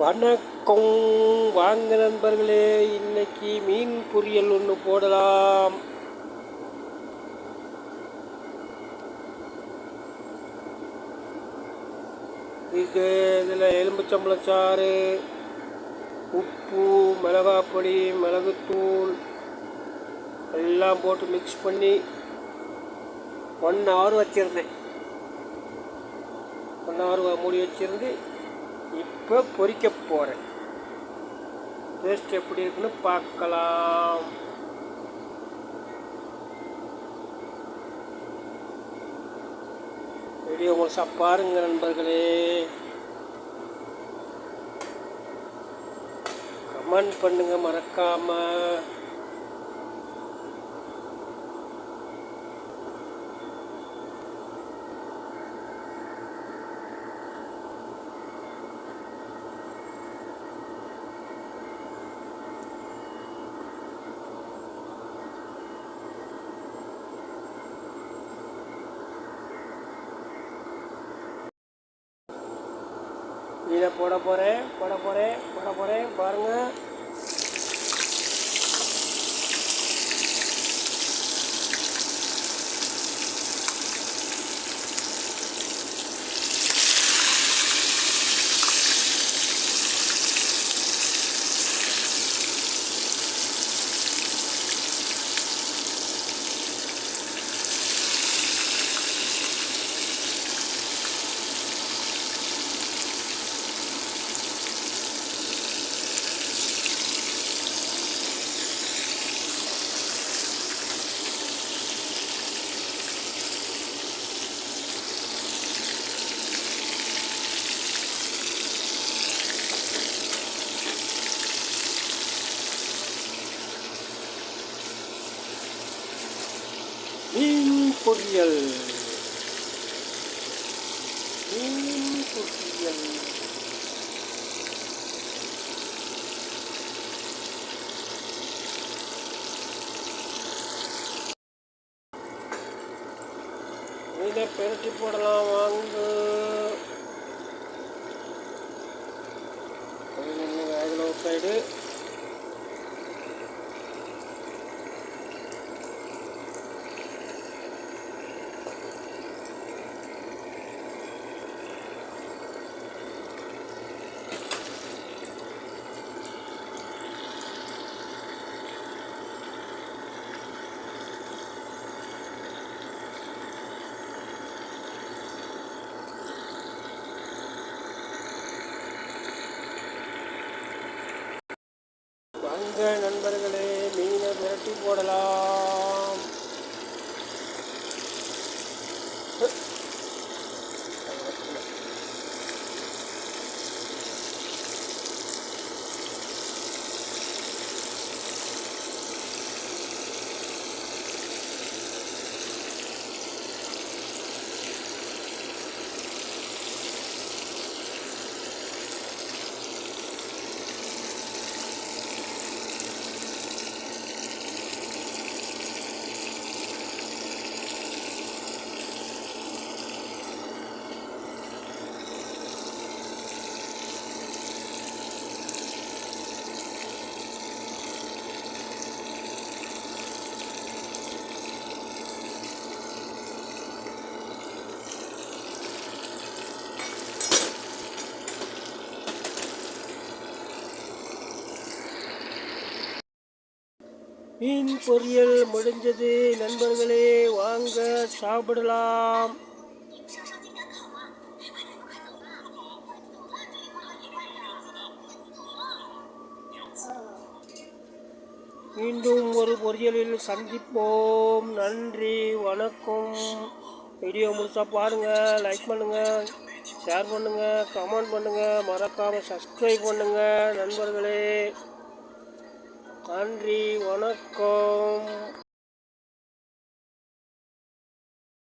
வணக்கம். வாங்க நண்பர்களே இன்னைக்கு மீன் பொரியல் ஒன்று போடலாம். இது இதில் எலும்புச்சம்பளச்சாறு உப்பு மிளகாப்பொடி மிளகுத்தூள் எல்லாம் போட்டு மிக்ஸ் பண்ணி ஒன் ஹவர் வச்சுருந்தேன். ஒன் ஹவர் மூடி வச்சுருந்து இப்போ பொறிக்க போகிறேன் டேஸ்ட் எப்படி இருக்குன்னு பார்க்கலாம். வீடியோ முழுசாக பாருங்க நண்பர்களே. கமெண்ட் பண்ணுங்க மறக்காம. இதை போட போகிறேன் போட போகிறேன் போட போகிறேன் பாருங்கள் மீன் பொரியல் மீன் பொரியல் இதை பெருட்டி போடலாம் வாங்க. அதில் ஒரு சைடு வாங்க நண்பர்களே மீனை விரட்டி போடலாம். மீன் பொரியல் முடிஞ்சது. நண்பர்களே வாங்க சாப்பிடலாம். மீண்டும் ஒரு பொரியலில் சந்திப்போம். நன்றி வணக்கம். வீடியோ முழுசாக பாருங்கள் லைக் பண்ணுங்கள் ஷேர் பண்ணுங்கள் கமெண்ட் பண்ணுங்கள் மறக்காமல் சப்ஸ்கிரைப் பண்ணுங்கள் நண்பர்களே. நன்றி வணக்கம்.